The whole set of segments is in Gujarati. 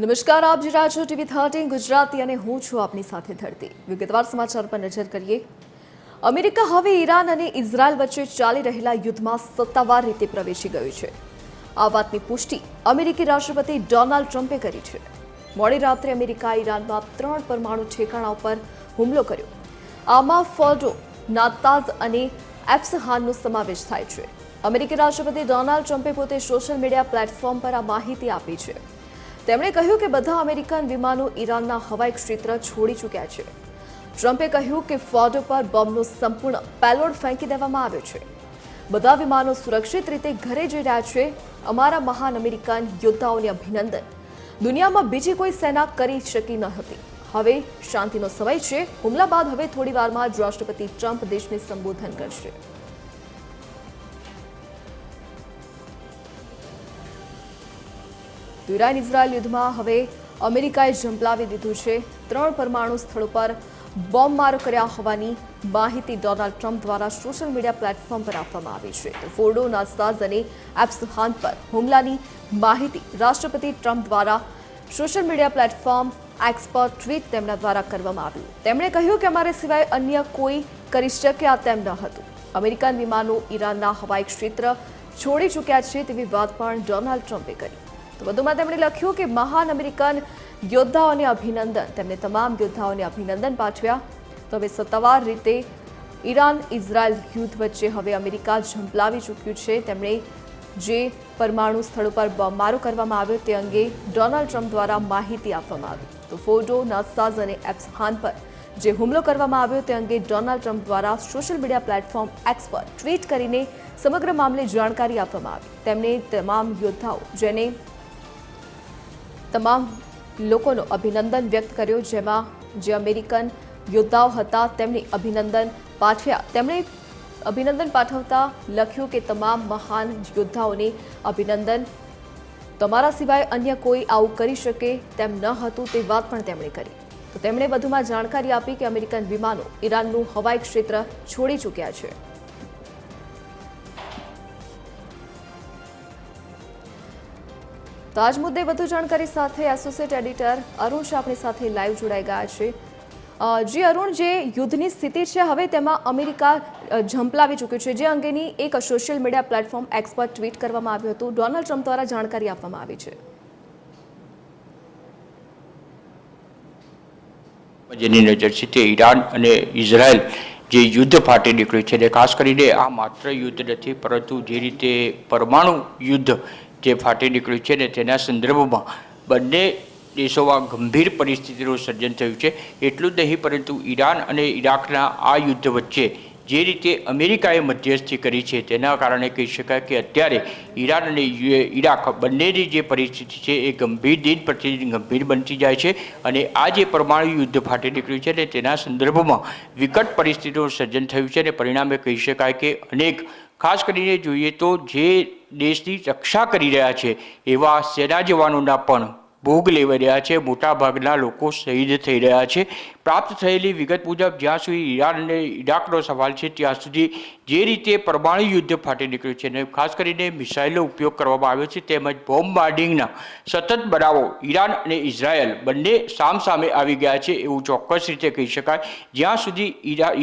નમસ્કાર, આપ જોઈ રહ્યા છો ટીવી થર્ટીન ગુજરાતી અને હું છું આપની સાથે ધરતી. વિગતવાર સમાચાર પર નજર કરીએ. અમેરિકા હવે ઈરાન અને ઇઝરાયલ વચ્ચે ચાલી રહેલા યુદ્ધમાં સત્તાવાર રીતે પ્રવેશી ગયું છે. આ વાતની પુષ્ટિ અમેરિકી રાષ્ટ્રપતિ ડોનાલ્ડ ટ્રમ્પે કરી છે. મોડી રાત્રે અમેરિકાએ ઈરાનમાં ત્રણ પરમાણુ ઠેકાણા ઉપર હુમલો કર્યો. આમાં ફોર્ડો નાતાઝ અને એફ્સહાનનો સમાવેશ થાય છે. અમેરિકી રાષ્ટ્રપતિ ડોનાલ્ડ ટ્રમ્પે પોતે સોશિયલ મીડિયા પ્લેટફોર્મ પર આ માહિતી આપી છે. તેમણે કહ્યું કે બધા અમેરિકન વિમાનો ઈરાનના હવાઈ ક્ષેત્ર છોડી ચૂક્યા છે. ટ્રમ્પે કહ્યું કે ફોર્ડ પર બોમ્બનો સંપૂર્ણ પેલોડ ફેંકી દેવામાં આવ્યો છે. બધા વિમાનો સુરક્ષિત રીતે ઘરે જઈ રહ્યા છે. અમારા મહાન અમેરિકન યોદ્ધાઓને અભિનંદન. દુનિયામાં બીજી કોઈ સેના કરી શકી ન હતી. હવે શાંતિનો સમય છે. હુમલા બાદ હવે થોડી વારમાં જ રાષ્ટ્રપતિ ટ્રમ્પ દેશને સંબોધન કરશે. તો ઈરાન ઇઝરાયલ યુદ્ધમાં હવે અમેરિકાએ ઝંપલાવી દીધું છે. ત્રણ પરમાણુ સ્થળો પર બોમ્બ મારો કર્યા હોવાની માહિતી ડોનાલ્ડ ટ્રમ્પ દ્વારા સોશિયલ મીડિયા પ્લેટફોર્મ પર આપવામાં આવી છે. તો ફોર્ડો નાસ્તાઝ અને એપ્સહાન પર હુમલાની માહિતી રાષ્ટ્રપતિ ટ્રમ્પ દ્વારા સોશિયલ મીડિયા પ્લેટફોર્મ એક્સ પર ટ્વીટ તેમના દ્વારા કરવામાં આવ્યું તેમણે કહ્યું કે અમારે સિવાય અન્ય કોઈ કરી શકે આ તેમ ન હતું. અમેરિકન વિમાનો ઈરાનના હવાઈ ક્ષેત્ર છોડી ચૂક્યા છે તેવી વાત પણ ડોનાલ્ડ ટ્રમ્પે કરી. તો વધુમાં તેમણે લખ્યું કે મહાન અમેરિકન યોદ્ધાઓને અભિનંદન. તેમણે તમામ યોદ્ધાઓને અભિનંદન પાઠવ્યા. તો હવે સત્તાવાર રીતે ઈરાન ઇઝરાયલ યુદ્ધ વચ્ચે હવે અમેરિકા ઝંપલાવી ચૂક્યું છે. તેમણે જે પરમાણુ સ્થળો પર બોમ્બમારો કરવામાં આવ્યો તે અંગે ડોનાલ્ડ ટ્રમ્પ દ્વારા માહિતી આપવામાં આવી. તો ફોટો નસાઝ અને એપ્સહાન પર જે હુમલો કરવામાં આવ્યો તે અંગે ડોનાલ્ડ ટ્રમ્પ દ્વારા સોશિયલ મીડિયા પ્લેટફોર્મ એક્સ પર ટ્વીટ કરીને સમગ્ર મામલે જાણકારી આપવામાં આવી. તેમણે તમામ યોદ્ધાઓ જેને તમામ લોકોનો અભિનંદન વ્યક્ત કર્યો, જેમાં જે અમેરિકન યોદ્ધાઓ હતા, તેમને અભિનંદન પાઠવ્યા. તેમણે અભિનંદન પાઠવતા લખ્યું કે, તમામ મહાન યોદ્ધાઓને અભિનંદન. તમારા સિવાય અન્ય કોઈ આવું કરી શકે તેમ ન હતું, તે વાત પણ તેમણે કરી. તો તેમણે વધુમાં જાણકારી આપી કે, અમેરિકન વિમાનો ઈરાનનું હવાઈ ક્ષેત્ર છોડી ચૂક્યા છે. તો આજ મુદ્દે વધુ જાણકારી સાથે એસોસિએટ એડિટર અરુણ શાહ આપણી સાથે લાઈવ જોડાઈ ગયા છે. જી અરુણ, જે યુદ્ધની સ્થિતિ છે, હવે તેમાં અમેરિકા ઝંપલાવી ચૂક્યું છે. જે અંગેની એક social media platform X tweet કરવામાં આવ્યું હતું. ડોનાલ્ડ ટ્રમ્પ દ્વારા જાણકારી આપવામાં આવી છે. જેની નજર છે તે ઈરાન અને ઇઝરાયલ જે યુદ્ધ ફાટી નીકળ્યું છે ખાસ કરીને આ માત્ર યુદ્ધ નથી, પરંતુ જે રીતે પરમાણુ યુદ્ધ જે ફાટી નીકળ્યું છે ને તેના સંદર્ભમાં બંને દેશોમાં ગંભીર પરિસ્થિતિનું સર્જન થયું છે. એટલું જ નહીં, પરંતુ ઈરાન અને ઈરાકના આ યુદ્ધ વચ્ચે જે રીતે અમેરિકાએ મધ્યસ્થી કરી છે તેના કારણે કહી શકાય કે અત્યારે ઈરાન અને ઈરાક બંનેની જે પરિસ્થિતિ છે એ ગંભીર દિન પ્રતિદિન ગંભીર બનતી જાય છે અને આ જે પરમાણુ યુદ્ધ ફાટી નીકળ્યું છે ને તેના સંદર્ભમાં વિકટ પરિસ્થિતિનું સર્જન થયું છે અને પરિણામે કહી શકાય કે અનેક ખાસ કરીને જોઈએ તો જે દેશની રક્ષા કરી રહ્યા છે, એવા સેના જવાનોના પણ ભોગ લેવાઈ રહ્યા છે. મોટાભાગના લોકો શહીદ થઈ રહ્યા છે. પ્રાપ્ત થયેલી વિગત મુજબ જ્યાં સુધી ઈરાન અને ઈરાકનો સવાલ છે, ત્યાં સુધી જે રીતે પરમાણુ યુદ્ધ ફાટી નીકળ્યું છે અને ખાસ કરીને મિસાઇલનો ઉપયોગ કરવામાં આવ્યો છે, તેમજ બોમ્બ બાર્ડિંગના સતત બનાવો ઈરાન અને ઇઝરાયલ બંને સામસામે આવી ગયા છે એવું ચોક્કસ રીતે કહી શકાય. જ્યાં સુધી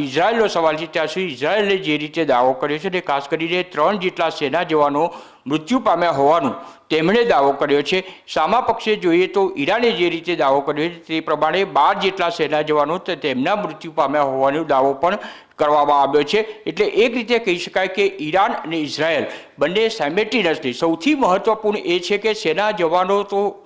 ઇઝરાયલનો સવાલ છે, ત્યાં સુધી ઇઝરાયલે જે રીતે દાવો કર્યો છે અને ખાસ કરીને ત્રણ જેટલા સેના જવાનો મૃત્યુ પામ્યા હોવાનું તેમણે દાવો કર્યો છે. સામા પક્ષે જોઈએ તો ઈરાને જે રીતે દાવો કર્યો છે, તે પ્રમાણે બાર જેટલા સેના જવાનો તે તેમના મૃત્યુ પામ્યા હોવાનો દાવો પણ કરવામાં આવ્યો છે. એટલે એક રીતે કહી શકાય કે ઈરાન અને ઇઝરાયલ બંને સાયમેટિનસલી સૌથી મહત્વપૂર્ણ એ છે કે સેના જવાનો તો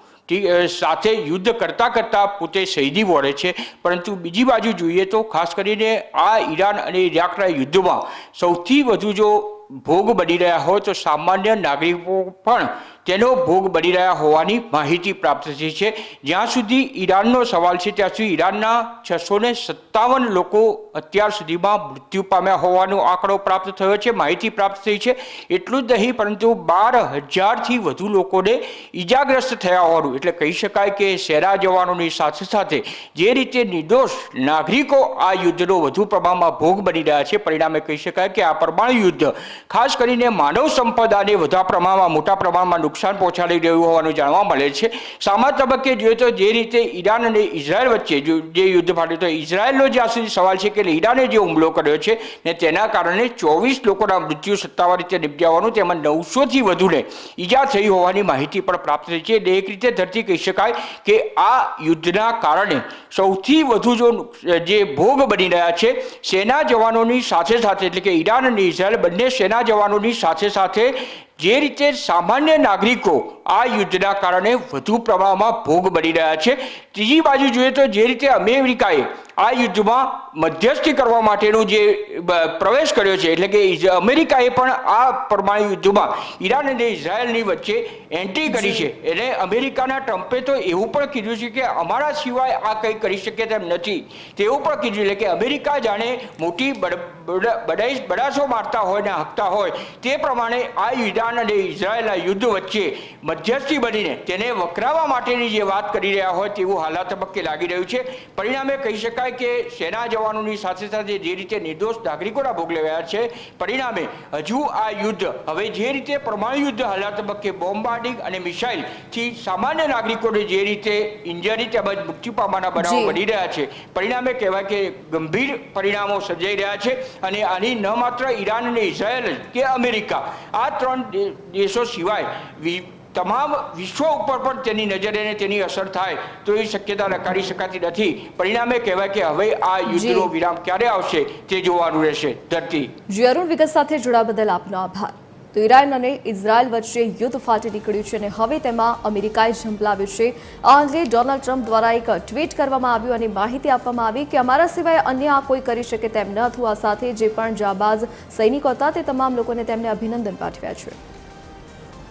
સાથે યુદ્ધ કરતાં કરતાં પોતે શહીદી વળે છે. પરંતુ બીજી બાજુ જોઈએ તો ખાસ કરીને આ ઈરાન અને ઈરાકના યુદ્ધમાં સૌથી વધુ જો ભોગ બની રહ્યા હોય તો સામાન્ય નાગરિકો પણ તેનો ભોગ બની રહ્યા હોવાની માહિતી પ્રાપ્ત થઈ છે. જ્યાં સુધી ઈરાનનો સવાલ છે, ત્યાં સુધી ઈરાનના છસો ને સત્તાવન લોકો અત્યાર સુધીમાં મૃત્યુ પામ્યા હોવાનો આંકડો પ્રાપ્ત થયો છે, માહિતી પ્રાપ્ત થઈ છે. એટલું જ નહીં, પરંતુ બાર હજારથી વધુ લોકોને ઈજાગ્રસ્ત થયા હોવાનું, એટલે કહી શકાય કે સેના જવાનોની સાથે સાથે જે રીતે નિર્દોષ નાગરિકો આ યુદ્ધનો વધુ પ્રમાણમાં ભોગ બની રહ્યા છે, પરિણામે કહી શકાય કે આ પરમાણુ યુદ્ધ, ખાસ કરીને માનવ સંપદાને વધુ પ્રમાણમાં, મોટા પ્રમાણમાં નુકસાન પહોંચાડી રહ્યું હોવાનું જાણવા મળે છે. સામા તબક્કે જોઈએ તો જે રીતે ઈરાન અને ઇઝરાયલ વચ્ચે જે યુદ્ધ ફાટ્યું તો ઇઝરાયલનો જ્યાં સુધી સવાલ છે કે ઈરાને જે હુમલો કર્યો છે ને તેના કારણે ચોવીસ લોકોના મૃત્યુ સત્તાવાર રીતે નિપજાવવાનું તેમાં નવસોથી વધુને ઈજા થઈ હોવાની માહિતી પણ પ્રાપ્ત થઈ છે. એટલે એક રીતે ધરતી કહી શકાય કે આ યુદ્ધના કારણે સૌથી વધુ જો જે ભોગ બની રહ્યા છે સેના જવાનોની સાથે સાથે એટલે કે ઈરાન અને ઇઝરાયલ બંને સેના જવાનોની સાથે સાથે જે રીતે સામાન્ય નાગરિકો આ યુદ્ધના કારણે વધુ પ્રમાણમાં ભોગ બની રહ્યા છે ત્રીજી બાજુ જોઈએ તો જે રીતે અમેરિકાએ આ યુદ્ધમાં મધ્યસ્થી કરવા માટેનું જે પ્રવેશ કર્યો છે એટલે કે અમેરિકાએ પણ આ પરમાણુ યુદ્ધમાં ઈરાન અને ઇઝરાયલની વચ્ચે એન્ટ્રી કરી છે. એટલે અમેરિકાના ટ્રમ્પે તો એવું પણ કીધું છે કે અમારા સિવાય આ કંઈ કરી શકે તેમ નથી. તેવું પણ કીધું એટલે કે અમેરિકા જાણે મોટી બડાઈ બડાસો મારતા હોય ને હકતા હોય તે પ્રમાણે આ યુદાન અને ઇઝરાયલના યુદ્ધ વચ્ચે મધ્યસ્થી બનીને તેને વકરાવવા માટેની જે વાત કરી રહ્યા હોય તેવું હાલા તબક્કે લાગી રહ્યું છે પરિણામે કહી શકાય કે સેના જવાનોની સાથે સાથે જે રીતે નિર્દોષ નાગરિકોના ભોગ લેવાયા છે પરિણામે હજુ આ યુદ્ધ હવે જે રીતે પરમાણુ યુદ્ધ હાલા તબક્કે બોમ્બાર્ડિંગ અને મિસાઇલથી સામાન્ય નાગરિકોને જે રીતે ઇન્જરી તેમજ મૃત્યુ પામવાના બનાવો. બની રહ્યા છે પરિણામે કહેવાય કે ગંભીર પરિણામો સર્જાઈ રહ્યા છે અને આની ન માત્ર ઈરાન અને ઇઝરાયલ કે અમેરિકા. આ ત્રણ દેશો સિવાય વિ- તમામ વિશ્વ ઉપર પણ તેની નજરે અને તેની અસર થાય તો એ શક્યતા નકારી શકાતી નથી. પરિણામે કહેવાય કે હવે આ યુદ્ધનો વિરામ ક્યારે આવશે તે જોવાનું રહેશે. ધરતી. જી અરુણ વિગત સાથે જોડા બદલ આપનો આભાર. તો ઈરાન અને ઇઝરાયલ વચ્ચે યુદ્ધ ફાટી નીકળ્યું છે અને હવે તેમાં અમેરિકાએ ઝંપલાવ્યું છે. આ અંગે ડોનાલ્ડ ટ્રમ્પ દ્વારા એક ટ્વીટ કરવામાં આવ્યું અને માહિતી આપવામાં આવી કે અમારા સિવાય અન્ય આ કોઈ કરી શકે તેમ ન હતું. આ સાથે જે પણ જાબાઝ સૈનિકો હતા તે તમામ લોકોને તેમને અભિનંદન પાઠવ્યા છે.